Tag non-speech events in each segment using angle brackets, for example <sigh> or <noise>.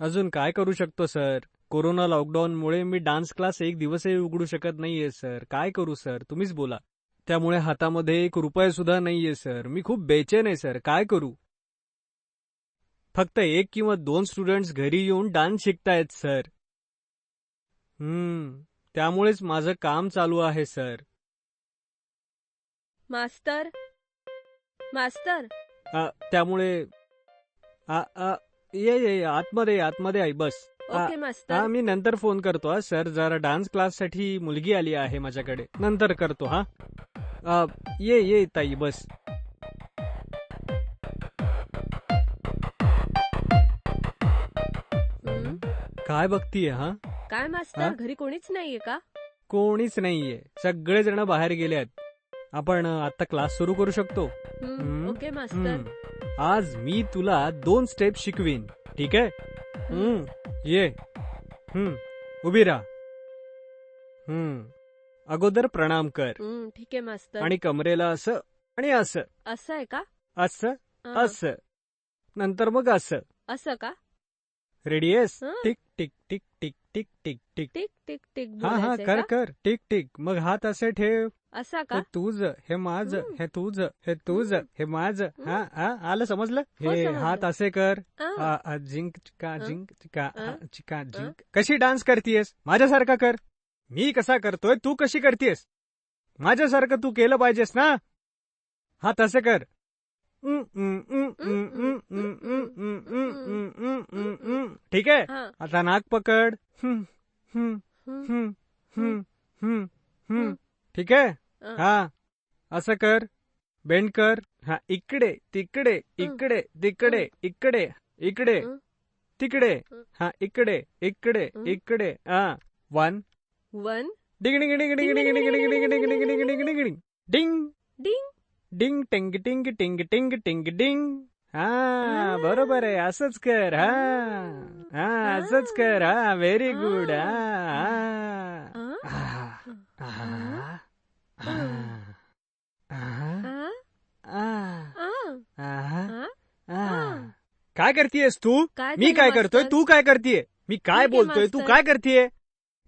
अजून काय करू शकतो सर? कोरोना लॉकडाऊनमुळे मी डान्स क्लास एक दिवसही उघडू शकत नाहीये सर. काय करू सर? तुम्हीच बोला. त्यामुळे हातामध्ये एक रुपये सुद्धा नाहीये सर. मी खूप बेचैन आहे सर. काय करू? फक्त एक किंवा दोन स्टुडंट्स घरी येऊन डान्स शिकतायत सर. हम्म. त्यामुळेच माझं काम चालू आहे सर. मास्तर? मास्तर? आ, त्यामुळे आ, आ, ये ये आतमध्ये आतमध्ये आहे बस. ओके हा मास्तर मी नंतर फोन करतो हा सर. जरा डान्स क्लाससाठी मुलगी आली आहे माझ्याकडे. नंतर करतो हा. ये ये ताई बस. हं? काय बघतीये हा? काय हा? मास्तर घरी कोणीच नाहीये का? कोणीच नाहीये. सगळे जण बाहेर गेले आहेत. आपण अ, आता क्लास सुरू करू शकतो. हं, हं? ओके मास्तर. हम्म. आज मी तुला दोन स्टेप शिकवीन ठीक आहे? हम्म. ये. हम्म. उभी राहा. हम्म. अगोदर प्रणाम कर. हं, ठीक आहे मास्तर. आणि कमरेला असं आणि असं. असं आहे का? असं हं, असं. नंतर मग असं. असं का? रेडी आहेस? हं. Tick tick tick tick tick tick tick. Tick tick tick हा हा बोलायचंय कर का? कर. Tick tick. मग हात असे ठेव. असा का तुझ हे माझ हे तुझ हे तुझ हे माझ हा हा आलं समजलं हे हात असे कर जिंक चिका जिंक चिका चिका जिंक कशी डान्स करतेस माझ्यासारखा कर मी कसा करतोय तू कशी करतेस माझ्यासारखं तू केलं पाहिजेस ना हा तसे कर ठीक आहे आता नाक पकड ठीक आहे हं. हा असं कर बेंड कर हा इकडे तिकडे इकडे तिकडे इकडे इकडे हं. तिकडे हं. हा इकडे इकडे हं. इकडे हा वन वन डिंग डिंग डिंग डिंग डिंग डिंग डिंग डिंग डिंग डिंग डिंग डिंग डिंग डिंग डिंग डिंग टिंग टिंग टिंग टिंग टिंग डिंग हा हा. बरोबर आहे असंच कर हा हा असंच कर हा व्हेरी हा. गुड हा हं? हा हं. हा हं. हा हं? आ, हं. आ, हं? आ. हं. काय करतीयस तू काय मी काय करतोय मास्तर? तू काय करतीये मी काय ठीक आहे, बोलतोय तू मास्तर. काय करतीये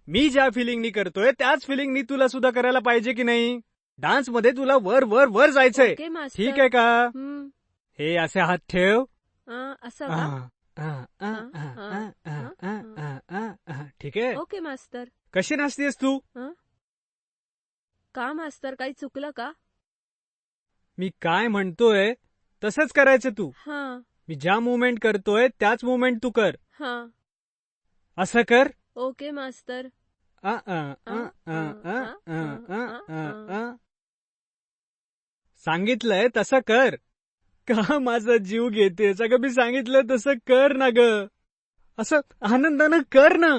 मी ज्या फिलिंगनी करतोय त्याच फिलिंगनी तुला सुद्धा करायला पाहिजे की नाही डान्समध्ये तुला वर वर वर जायचंय ओके मास्तर ठीक आहे का हं. हे असे हात ठेव हं, असं. ठीक आहे ओके मास्तर कशी नाचतेस तू का मास्तर काही चुकलं का मी काय म्हणतोय तसंच करायचं तू हा मी ज्या मुवमेंट करतोय त्याच मुवमेंट तू कर हा असं कर ओके मास्तर आ, आ, आ, आ, आ, आ, आ, आ, आ. सांगितलंय तसं कर का माझा जीव घेतेस अगं मी सांगितलंय तसं कर ना ग असं आनंदानं कर ना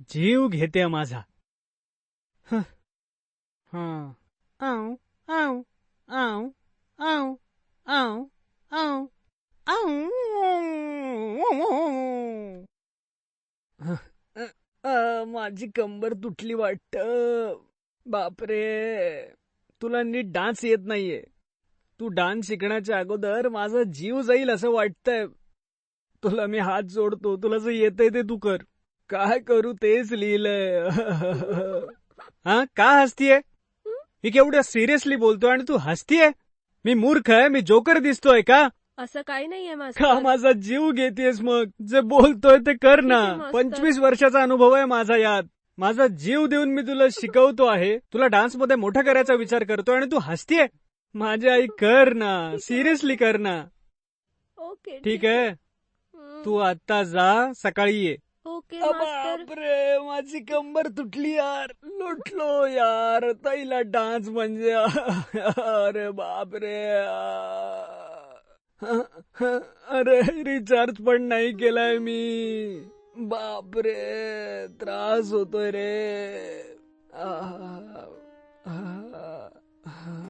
जीव घेते माझा हं. हं. आऊ, आऊ, आऊ, आऊ, आऊ, आऊ. हं. माझी कंबर तुटली वाटत. बापरे. तुला नीट डान्स येत नाहीये. तू डान्स शिकण्याच्या अगोदर माझा जीव जाईल असं वाटतंय. तुला मी हात जोडतो तुला जे येतंय ते तू कर. काय करू तेच लिहिलंय. <laughs> हा का हसतीये? मी केवढ्या सिरियसली बोलतोय आणि तू हसतीये? मी मूर्ख आहे मी जोकर दिसतोय का? असं काही नाहीये का मास्तर माझा जीव घेतेस मग? जे बोलतोय ते कर ना. पंचवीस वर्षाचा अनुभव आहे माझा यात. माझा जीव देऊन मी तुला शिकवतो आहे. तुला डान्समध्ये मोठा करायचा विचार करतोय आणि तू हसतीये? माझी आई कर ना. सिरियसली कर ना. ओके ठीक आहे. तू आता जा. सकाळी ये. ओके मास्तर. बापरे माझी कंबर तुटली यार. लुटलो यार. ताईला डान्स म्हणजे अरे बापरे. अरे रिचार्ज पण नाही केलाय मी बापरे त्रास होतोय रे आ, आ, आ, आह.